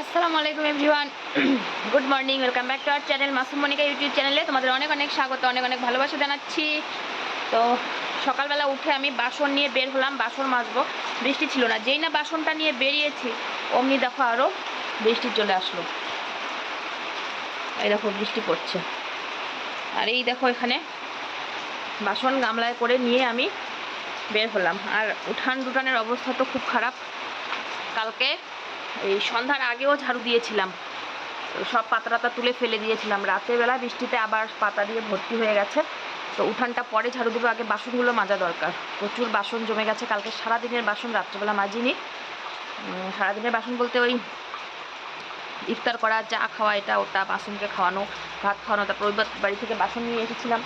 আসসালামু আলাইকুম everyone. Good morning welcome back to our channel Masum Monika YouTube চ্যানেলে তোমাদের অনেক অনেক স্বাগত, অনেক অনেক ভালোবাসা জানাচ্ছি। তো সকালবেলা উঠে আমি বাসন নিয়ে বের হলাম, বাসন মাজবো। বৃষ্টি ছিল না, যেই না বাসনটা নিয়ে বেরিয়েছি, অমনি দেখো আরও বৃষ্টি চলে আসলো। এই দেখো বৃষ্টি পড়ছে। আর এই দেখো এখানে বাসন গামলায় করে নিয়ে আমি বের হলাম। আর উঠান টুটানের অবস্থা তো খুব খারাপ। কালকে এই সন্ধ্যার আগেও ঝাড়ু দিয়েছিলাম। সব পাতা টাতা তুলে ফেলে দিয়েছিলাম। রাতের বেলা বৃষ্টিতে আবার পাতা দিয়ে ভর্তি হয়ে গেছে। তো উঠানটা পরে ঝাড়ু দেবো। আগে বাসনগুলো মাজা দরকার। প্রচুর বাসন জমে গেছে। কালকে সারাদিনের বাসন রাত্রেবেলা মাজিনি। সারাদিনের বাসন বলতে ওই ইফতার করা, চা খাওয়া, এটা ওটা, বাসনকে খাওয়ানো, ভাত খাওয়ানো, তারপর ওই বাড়ি থেকে বাসন নিয়ে এসেছিলাম।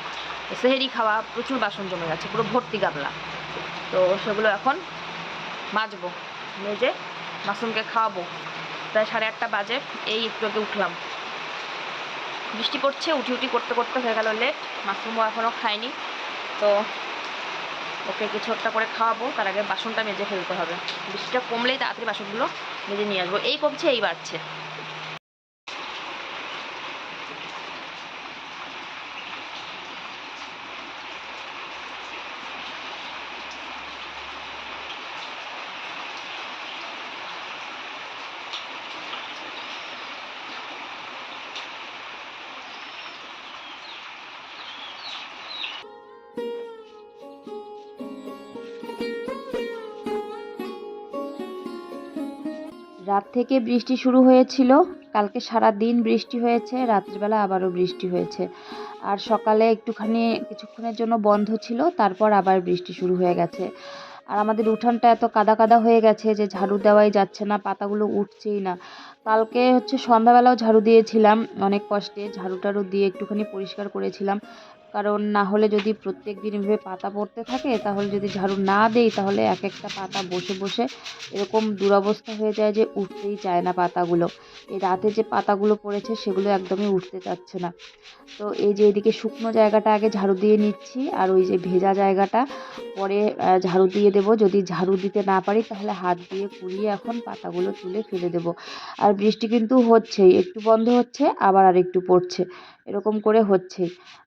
সেহেরি খাওয়া, প্রচুর বাসন জমে গেছে। পুরো ভর্তি গাবলা তো সেগুলো এখন মাজবো। মেজে মাসুমকে খাওয়াবো। প্রায় সাড়ে আটটা বাজে, এই একটু আগে উঠলাম। বৃষ্টি পড়ছে, উঠি উঠি করতে করতে হয়ে গেল লেট মাসরুমও এখনও খায়নি তো ওকে কিছু একটা করে খাওয়াবো, তার আগে বাসনটা মেজে ফেলতে হবে। বৃষ্টিটা কমলেই তাড়াতাড়ি বাসনগুলো মেজে নিয়ে আসব। এই কমছে, এই বাড়ছে। রাত থেকে বৃষ্টি শুরু হয়েছিল। কালকে সারা দিন বৃষ্টি হয়েছে, রাত্রিবেলা আবারও বৃষ্টি হয়েছে। আর সকালে একটুখানি কিছুক্ষণের জন্য বন্ধ ছিল, তারপর আবার বৃষ্টি শুরু হয়ে গেছে। আর আমাদের উঠানটা এত কাদা কাদা হয়ে গেছে যে ঝাড়ু দেওয়াই যাচ্ছে না, পাতাগুলো উঠছেই না। কালকে হচ্ছে সন্ধ্যাবেলাও ঝাড়ু দিয়েছিলাম, অনেক কষ্টে ঝাড়ু টাড়ু দিয়ে একটুখানি পরিষ্কার করেছিলাম। কারণ না হলে যদি প্রত্যেক দিন এভাবে পাতা পড়তে থাকে, তাহলে যদি ঝাড়ু না দেই, তাহলে এক একটা পাতা বসে বসে এরকম দুরবস্থা হয়ে যায় যে উঠতেই চায় না পাতাগুলো। এই রাতে যে পাতাগুলো পড়েছে, সেগুলো একদমই উঠতে চাচ্ছে না। তো এই যে এদিকে শুকনো জায়গাটা আগে ঝাড়ু দিয়ে নিচ্ছি, আর ওই যে ভেজা জায়গাটা পরে ঝাড়ু দিয়ে দেবো। যদি ঝাড়ু দিতে না পারি, তাহলে হাত দিয়ে কুড়িয়ে এখন পাতাগুলো তুলে ফেলে দেবো। আর বৃষ্টি কিন্তু হচ্ছেই, একটু বন্ধ হচ্ছে, আবার আর একটু পড়ছে। এরকম করে হচ্ছে।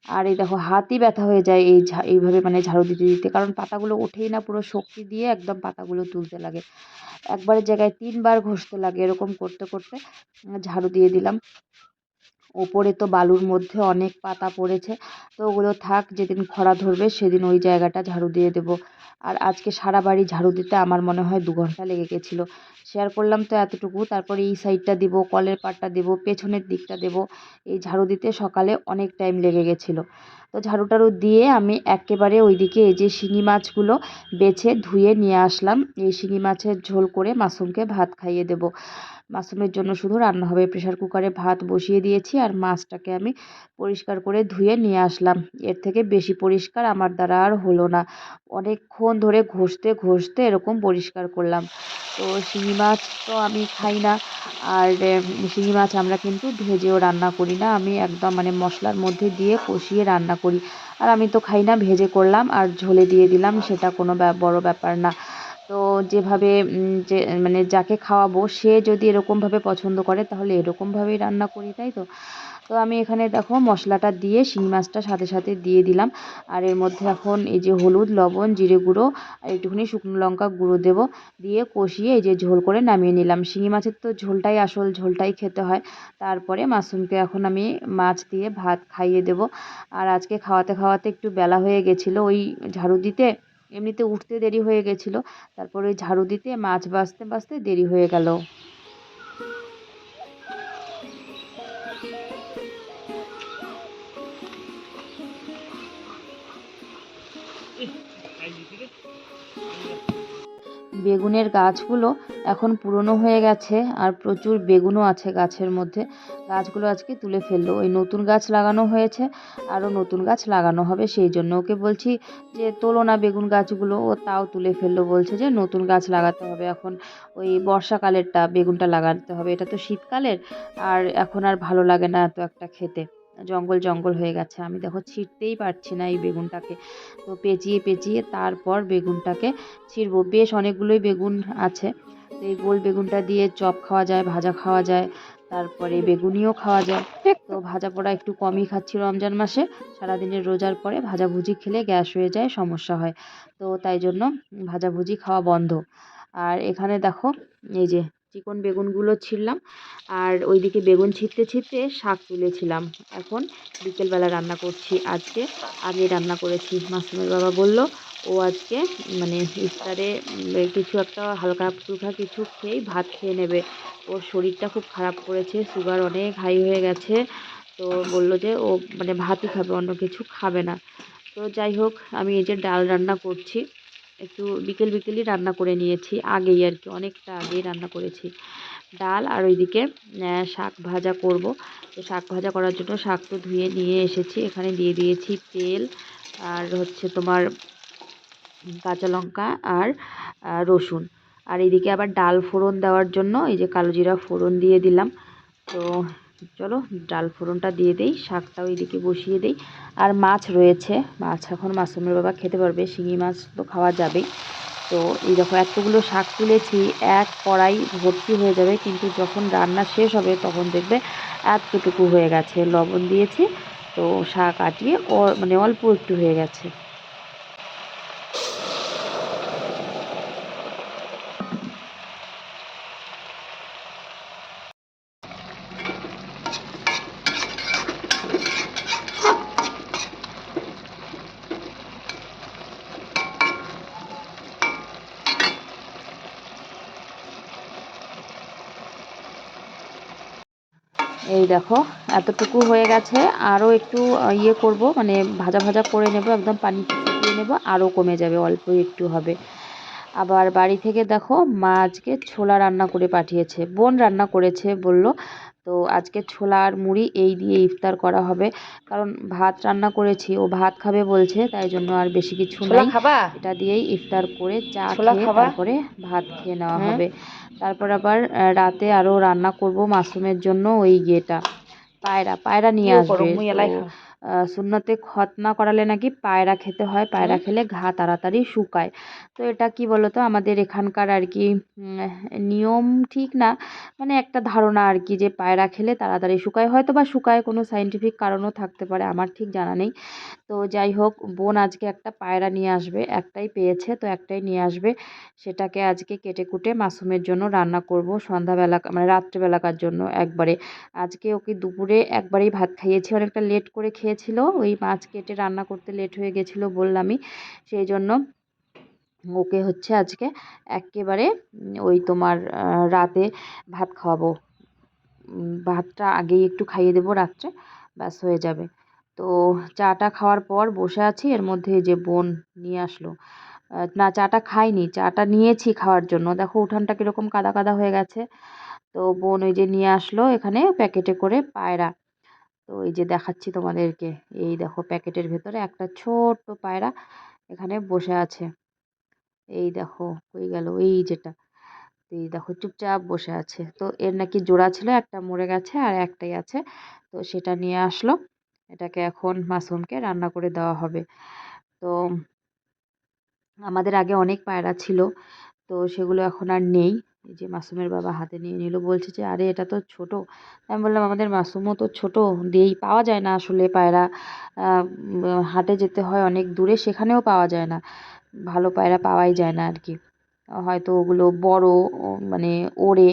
আর এই দেখো, হাতই ব্যথা হয়ে যায় এই এইভাবে মানে ঝাড়ু দিতে দিতে। কারণ পাতাগুলো ওঠেই না, পুরো শক্তি দিয়ে একদম পাতাগুলো তুলতে লাগে। একবারের জায়গায় তিনবার ঘষতে লাগে, এরকম করতে করতে, ঝাড়ু দিয়ে দিলাম। ওপরে তো বালুর মধ্যে অনেক পাতা পড়েছে, তো ওগুলো থাক, যেদিন খরা ধরবে সেদিন ওই জায়গাটা ঝাড়ু দিয়ে দেবো। আর আজকে সারা বাড়ি ঝাড়ু দিতে আমার মনে হয় দু ঘণ্টা লেগে গেছিল। শেয়ার করলাম তো এতটুকু, তারপরে এই সাইডটা দিব, কলের পাটটা দেবো, পেছনের দিকটা দেবো। এই ঝাড়ু দিতে সকালে অনেক টাইম লেগে গেছিল। তো ঝাড়ু টাড়ু দিয়ে আমি একেবারে ওইদিকে এই যে শিঙি মাছগুলো বেছে ধুয়ে নিয়ে আসলাম। এই শিঙি মাছের ঝোল করে মাসুমকে ভাত খাইয়ে দেবো। মাসুমের জন্য শুধু রান্না হবে। প্রেশার কুকারে ভাত বসিয়ে দিয়েছি আর মাছটাকে আমি পরিষ্কার করে ধুয়ে নিয়ে আসলাম। এর থেকে বেশি পরিষ্কার আমার দ্বারা আর হলো না। অনেকক্ষণ ধরে ঘষতে ঘষতে এরকম পরিষ্কার করলাম। তো শিঙি মাছ তো আমি খাই না। আর শিঙি মাছ আমরা কিন্তু ভেজেও রান্না করি না। আমি একদম মানে মশলার মধ্যে দিয়ে কষিয়ে রান্না করি। আর আমি তো খাই না ভেজে করলাম আর ঝোলে দিয়ে দিলাম সেটা কোনো বড় ব্যাপার না। তো যেভাবে যে মানে যাকে খাওয়াবো সে যদি এরকমভাবে পছন্দ করে তাহলে এরকমভাবেই রান্না করি তাই তো? তো আমি এখানে দেখো মশলাটা দিয়ে শিঙি মাছটা সাথে সাথে দিয়ে দিলাম। আর এর মধ্যে এখন এই যে হলুদ, লবণ, জিরে গুঁড়ো আর একটুখানি শুকনো লঙ্কা গুঁড়ো দেবো। দিয়ে কষিয়ে এই যে ঝোল করে নামিয়ে নিলাম। শিঙি মাছের তো ঝোলটাই আসল, ঝোলটাই খেতে হয়। তারপরে মাশরুমকে এখন আমি মাছ দিয়ে ভাত খাইয়ে দেবো। আর আজকে খাওয়াতে খাওয়াতে একটু বেলা হয়ে গেছিল, ওই ঝাড়ু দিতে এমনিতে উঠতে দেরি হয়ে গেছিল। তারপরে ওই ঝাড়ু দিতে মাছ বাছতে বাছতে দেরি হয়ে গেল। বেগুনের গাছগুলো এখন পুরনো হয়ে গেছে আর প্রচুর বেগুনও আছে গাছের মধ্যে। গাছগুলো আজকে তুলে ফেলল। ওই নতুন গাছ লাগানো হয়েছে, আরও নতুন গাছ লাগানো হবে, সেই জন্য ওকে বলছি যে, তোলো না বেগুন গাছগুলো। ও তাও তুলে ফেলল, বলছে যে, নতুন গাছ লাগাতে হবে এখন। ওই বর্ষাকালেরটা বেগুনটা লাগাতে হবে। এটা তো শীতকালের, আর এখন আর ভালো লাগে না এত একটা খেতে। জঙ্গল জঙ্গল হয়ে গেছে। আমি দেখো ছিঁড়তেই পারছি না এই বেগুনটাকে। তো পেঁচিয়ে পেঁচিয়ে তারপর বেগুনটাকে ছিঁড়বো। বেশ অনেকগুলোই বেগুন আছে। তো এই গোল বেগুনটা দিয়ে চপ খাওয়া যায়, ভাজা খাওয়া যায়, তারপরে বেগুনিও খাওয়া যায়। তো ভাজা পোড়া একটু কমই খাচ্ছি রমজান মাসে। সারাদিনের রোজার পরে ভাজাভুজি খেলে গ্যাস হয়ে যায়, সমস্যা হয়। তো তাই জন্য ভাজাভুজি খাওয়া বন্ধ। আর এখানে দেখো, এই যে চিকন বেগুনগুলো ছিললাম আর ওইদিকে বেগুন ছিঁড়তে ছিঁড়তে শাক তুলেছিলাম। এখন বিকেলবেলা রান্না করছি। আজকে আগে রান্না করেছি। মাসুমের বাবা বলল, ও আজকে মানে ইফতারে কিছু একটা হালকা ফুলকা কিছু খেয়েই ভাত খেয়ে নেবে। ওর শরীরটা খুব খারাপ করেছে সুগার অনেক হাই হয়ে গেছে। তো বলল যে ও মানে ভাতই খাবে, অন্য কিছু খাবে না। তো যাই হোক, আমি এই যে ডাল রান্না করছি। একটু বিকেল বিকেলই রান্না করে নিয়েছি, আগেই আর কি, অনেকটা আগেই রান্না করেছি। ডাল আর ওইদিকে শাক ভাজা করব। তো শাক ভাজা করার জন্য শাক তো ধুয়ে নিয়ে এসেছি, এখানে দিয়ে দিয়েছি তেল আর হচ্ছে তোমার কাঁচা লঙ্কা আর রসুন। আর এদিকে আবার ডাল ফোড়ন দেওয়ার জন্য, এই যে কালো জিরা ফোড়ন দিয়ে দিলাম। তো চলো ডাল ফোড়নটা দিয়ে দেই, শাকটাও এদিকে বসিয়ে দেই। আর মাছ রয়েছে, মাছ এখন মাসুমের বাবা খেতে পারবে, শিঙি মাছ তো খাওয়া যাবেই। তো এই দেখো এতগুলো শাক তুলেছি, এক কড়াই ভর্তি হয়ে যাবে, কিন্তু যখন রান্না শেষ হবে তখন দেখবে এতটুকু হয়ে গেছে। লবণ দিয়েছি, তো শাক আটিয়ে মানে অল্প একটু হয়ে গেছে। এই দেখো, এতটুকু হয়ে গেছে। আরও একটু ইয়ে করব মানে ভাজা ভাজা করে নেব, একদম পানি দিয়ে নেব আরও কমে যাবে, অল্প একটু হবে। আবার বাড়ি থেকে দেখো, মা আজকে ছোলা রান্না করে পাঠিয়েছে, বোন রান্না করেছে বলল তো আজকে ছোলা আর মুড়ি এই দিয়ে ইফতার করা হবে। কারণ ভাত রান্না করেছি ও ভাত খাবে বলছে তাই জন্য আর বেশি কিছু নাই। এটা দিয়েই ইফতার করে চা খেয়ে তারপরে ভাত খেয়ে নেওয়া হবে। তারপর আবার রাতে আরও রান্না করব মাসুমের জন্য ওই ইয়েটা। পায়রা পায়রা নিয়ে আসবে। সুন্নতে খতনা করালে নাকি পায়রা খেতে হয়। পায়রা খেলে ঘা তাড়াতাড়ি শুকায়। তো এটা কি বলতো? আমাদের এখানকার আর কি উম, নিয়ম ঠিক না। মানে একটা ধারণা আর কি যে পায়রা খেলে তাড়াতাড়ি শুকায়। হয়তো বা শুকায়, কোনো সাইন্টিফিক কারণও থাকতে পারে, আমার ঠিক জানা নেই। তো যাই হোক, বোন আজকে একটা পায়রা নিয়ে আসবে, একটাই পেয়েছে, তো একটাই নিয়ে আসবে। সেটাকে আজকে কেটে কুটে মাসুমের জন্য রান্না করব সন্ধ্যাবেলা মানে রাত্রেবেলাকার জন্য একবারে। আজকে ওকে দুপুরে একবারেই ভাত খাইয়েছি, অনেকটা লেট করে খেয়েছিল। ওই মাছ কেটে রান্না করতে লেট হয়ে গেছিল বললামই। সেই জন্য ওকে হচ্ছে আজকে একেবারে ওই তোমার রাতে ভাত খাওয়াবো। ভাতটা আগেই একটু খাইয়ে দেবো রাত্রে, ব্যাস হয়ে যাবে। তো চাটা খাওয়ার পর বসে আছি, এর মধ্যে যে বোন নিয়ে আসলো। না, চাটা খাইনি, চাটা নিয়েছি খাওয়ার জন্য। দেখো উঠানটা কীরকম কাদা কাদা হয়ে গেছে। তো বোন ওই যে নিয়ে আসলো এখানে প্যাকেটে করে পায়রা। তো এই যে দেখাচ্ছি তোমাদেরকে, এই দেখো প্যাকেটের ভেতরে একটা ছোট্ট পায়রা এখানে বসে আছে। এই দেখো, হয়ে গেল, এই যেটা। এই দেখো, চুপচাপ বসে আছে। তো এর নাকি জোড়া ছিল, একটা মরে গেছে আর একটাই আছে। তো সেটা নিয়ে আসলো। এটাকে এখন মাসুমকে রান্না করে দেওয়া হবে। তো আমাদের আগে অনেক পায়রা ছিল। তো সেগুলো এখন আর নেই। এই যে মাসুমের বাবা হাতে নিয়ে নিল বলছে যে আরে এটা তো ছোট। আমি বললাম আমাদের মাসুমও তো ছোট দিয়েই পাওয়া যায় না আসলে পায়রা। আহ, হাটে যেতে হয় অনেক দূরে সেখানেও পাওয়া যায় না। ভালো পায়রা পাওয়াই যায় না আর কি হয়তো ওগুলো বড় মানে ওড়ে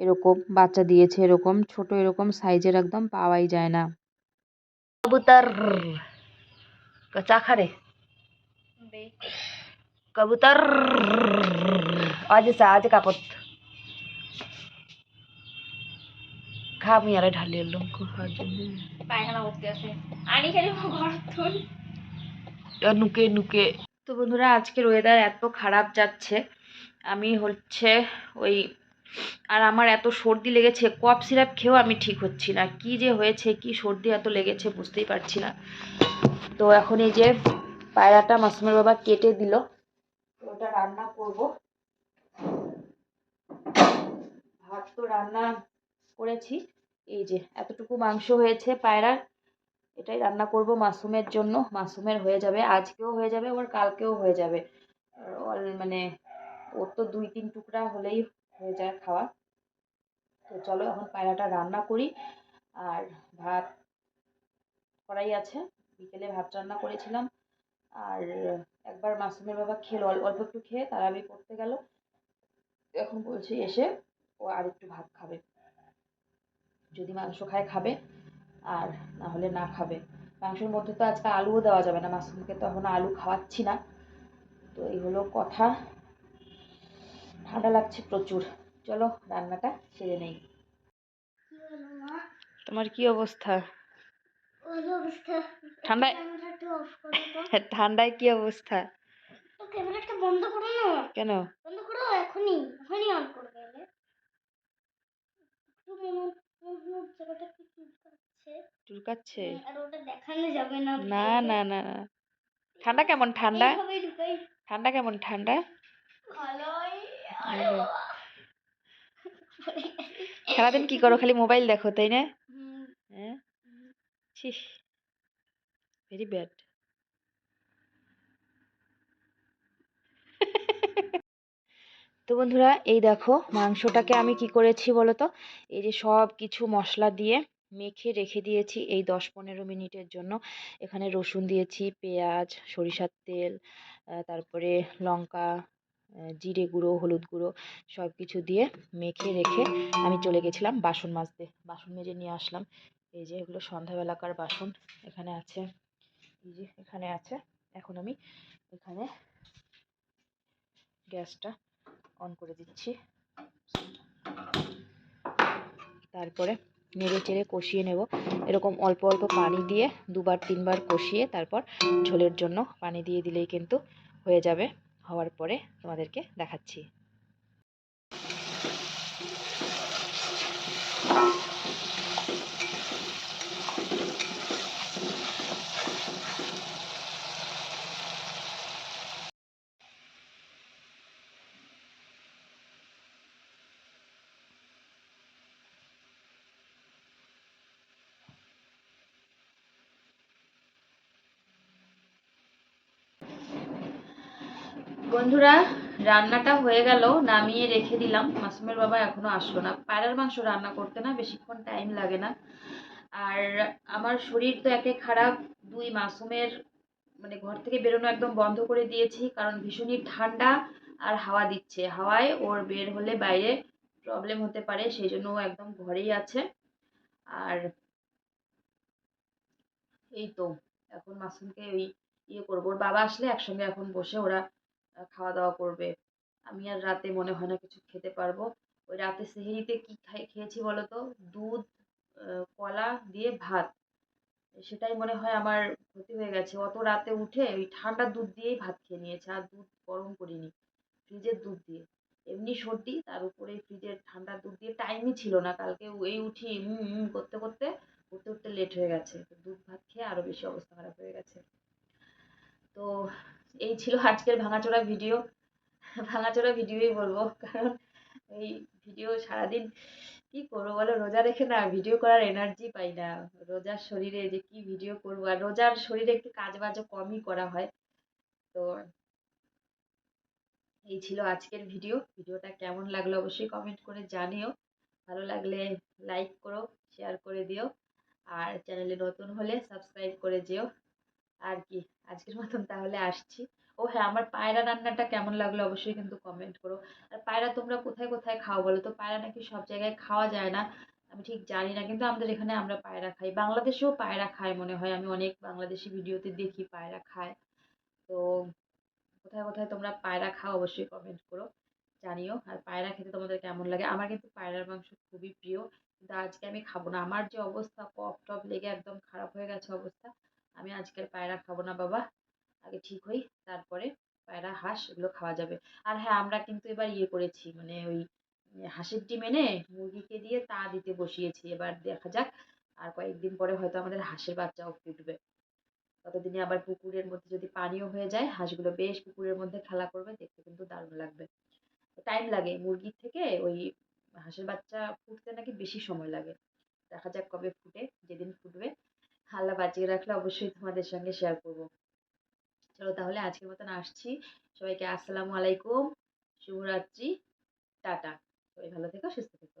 এরকম বাচ্চা দিয়েছে এরকম ছোট এরকম সাইজের একদম পাওয়াই যায় না। কবুতর চা খারে কবুতর আজ আজ কাপত খা আমি আরে ঢালি এলাম খাওয়ার জন্য। পায়খানা করতে আসে আনি খালি ঘর তুল। নুকে নুকে। তো বন্ধুরা আজকের ওয়েদার এত খারাপ যাচ্ছে। আমি হচ্ছে ওই আর আমার এত সর্দি লেগেছে কফ সিরাপ খেয়েও আমি ঠিক হচ্ছি না। কি যে হয়েছে কি সর্দি এত লেগেছে বুঝতেই পারছি না। তো এখন এই যে পায়রাটা মাসুমের বাবা কেটে দিল ওটা রান্না করব। ভাত তো রান্না করেছি। এই যে, এতটুকু মাংস হয়েছে পায়রার। এটাই রান্না করব মাসুমের জন্য। মাসুমের হয়ে যাবে, আজকেও হয়ে যাবে, আবার কালকেও হয়ে যাবে। মানে ওর তো দুই তিন টুকরা হলেই হয়ে যায় খাওয়া। তো চলো এখন পায়রাটা রান্না করি। আর ভাত করাই আছে। বিকেলে ভাত রান্না করেছিলাম। আর একবার মাসুমের বাবা খেলো, অল- অল্প একটু খেয়ে তারাবি পড়তে গেল। এখন বলছি এসে ও আর একটু ভাত খাবে। যদি মাংস খায় খাবে। আর না হলে না খাবে। মাংসের মধ্যে তো আজকে আলুও দেওয়া যাবে না। মাসুমকে তো এখন আলু খাওয়াচ্ছি না। তো এই হলো কথা। ঠান্ডা লাগছে প্রচুর। চলো রান্নাটা সেরে নেই। তোমার কি অবস্থা? অবস্থা। ঠান্ডায় ঠান্ডায় কি অবস্থা? ক্যামেরাটা বন্ধ করো না। কেন? বন্ধ করো এখনই। এখনই অন করবে কি চুলকাচ্ছে চুলকাচ্ছে আর ওটা দেখানো যাবে না না না না ঠান্ডা কেমন? ঠান্ডা? ঠান্ডা কেমন? ঠান্ডা? ভালোই। সারাদিন কি করো? খালি মোবাইল দেখো তাই না? হ্যাঁ? ছিস ভেরি ব্যাড তো বন্ধুরা, এই দেখো মাংসটাকে আমি কি করেছি বলো তো এই যে সব কিছু মশলা দিয়ে মেখে রেখে দিয়েছি এই দশ পনেরো মিনিটের জন্য। এখানে রসুন দিয়েছি, পেঁয়াজ, সরিষার তেল তারপরে লঙ্কা জিরে গুঁড়ো, হলুদ গুঁড়ো সব কিছু দিয়ে মেখে রেখে আমি চলে গেছিলাম বাসন মাজতে। বাসন মেজে নিয়ে আসলাম। এই যে এগুলো সন্ধ্যাবেলাকার বাসন এখানে আছে। এই যে এখানে আছে। এখন আমি এখানে গ্যাসটা অন করে দিচ্ছি। তারপরে নেড়ে চেড়ে কষিয়ে নেব। এরকম অল্প অল্প পানি দিয়ে দুবার, তিনবার কষিয়ে তারপর ঝোলের জন্য পানি দিয়ে দিলেই কিন্তু হয়ে যাবে। হওয়ার পরে তোমাদেরকে দেখাচ্ছি। বন্ধুরা, রান্নাটা হয়ে গেল, নামিয়ে রেখে দিলাম। মাসুমের বাবা এখনও আসলো না। পায়রার মাংস রান্না করতে না বেশিক্ষণ টাইম লাগে না। আর আমার শরীর তো একে খারাপ, দুই মাসুমের মানে ঘর থেকে বেরোনো একদম বন্ধ করে দিয়েছি, কারণ ভীষণই ঠান্ডা আর হাওয়া দিচ্ছে। হাওয়ায় ওর বের হলে বাইরে প্রবলেম হতে পারে, সেই জন্য ও একদম ঘরেই আছে। আর এই তো, এখন মাসুমকে ওই ইয়ে করব। ওর বাবা আসলে একসঙ্গে এখন বসে, ওরা খাওয়া দাওয়া করবে। আমি আর রাতে মনে হয় না কিছু খেতে পারব। ওই রাতে সেহেরিতে কি খাই, খেয়েছি বলো তো দুধ কলা দিয়ে ভাত। সেটাই মনে হয় আমার ক্ষতি হয়ে গেছে। অত রাতে উঠে ওই ঠান্ডা দুধ দিয়েই ভাত খেয়ে নিয়েছে। আর দুধ গরম করিনি, ফ্রিজের দুধ দিয়ে। এমনি সর্দি, তার উপরে ফ্রিজের ঠান্ডা দুধ দিয়ে টাইমই ছিল না। কালকে এই উঠি, হুম করতে করতে, উঠতে উঠতে লেট হয়ে গেছে। দুধ, ভাত খেয়ে আরও বেশি অবস্থা খারাপ হয়ে গেছে। তো এই ছিল আজকের ভাঙাচোরা ভিডিও ভাঙাচোরা ভিডিওই বলব, কারণ এই ভিডিও সারাদিন কি করব বলো? রোজা রেখে না ভিডিও করার এনার্জি পাই না। রোজার শরীরে যে কি ভিডিও করব? আর রোজার শরীরে একটু কাজ বাজও কমই করা হয়। তো এই ছিল আজকের ভিডিও ভিডিওটা কেমন লাগল অবশ্যই কমেন্ট করে জানিও। ভালো লাগলে লাইক করো শেয়ার করে দিও। আর চ্যানেলে নতুন হলে সাবস্ক্রাইব করে যেও। আর কি, আজকের মতন তাহলে আসছি। ও হ্যাঁ আমার পায়রা রান্নাটা কেমন লাগল অবশ্যই কিন্তু কমেন্ট করো। আর পায়রা তোমরা কোথায় কোথায় খাও বলো তো? পায়রা নাকি সব জায়গায় খাওয়া যায় না, আমি ঠিক জানি না। কিন্তু আমাদের এখানে আমরা পায়রা খাই। বাংলাদেশেও পায়রা খায় মনে হয়। আমি অনেক বাংলাদেশি ভিডিওতে দেখি পায়রা খায়। তো কোথায় কোথায় তোমরা পায়রা খাও অবশ্যই কমেন্ট করো, জানিও। আর পায়রা খেতে তোমাদের কেমন লাগে? আমার কিন্তু পায়রার মাংস খুবই প্রিয়। কিন্তু আজকে আমি খাব না। আমার যে অবস্থা কফ টফ লেগে একদম খারাপ হয়ে গেছে অবস্থা। আমি আজকের পায়রা খাব না বাবা। আগে ঠিক হই, তারপরে পায়রা, হাঁস এগুলো খাওয়া যাবে। আর হ্যাঁ আমরা কিন্তু এবার ইয়ে করেছি মানে ওই হাঁসের ডিম এনে মুরগিকে দিয়ে তা দিতে বসিয়েছি। এবার দেখা যাক, আর কয়েকদিন পরে হয়তো আমাদের হাঁসের বাচ্চাও ফুটবে। ততদিনে আবার পুকুরের মধ্যে যদি পানিও হয়ে যায়, হাঁসগুলো বেশ পুকুরের মধ্যে খেলা করবে, দেখতে কিন্তু দারুণ লাগবে। টাইম লাগে মুরগির থেকে ওই হাঁসের বাচ্চা ফুটতে নাকি বেশি সময় লাগে। দেখা যাক কবে ফুটে, যেদিন ফুটবে। আল্লাহ বাঁচিয়ে রাখলে অবশ্যই তোমাদের সঙ্গে শেয়ার করব। চলো তাহলে আজকের মতন আসছি। সবাইকে আসসালামু আলাইকুম। শুভরাত্রি। টাটা। সবাই ভালো থেকো, সুস্থ থেকো।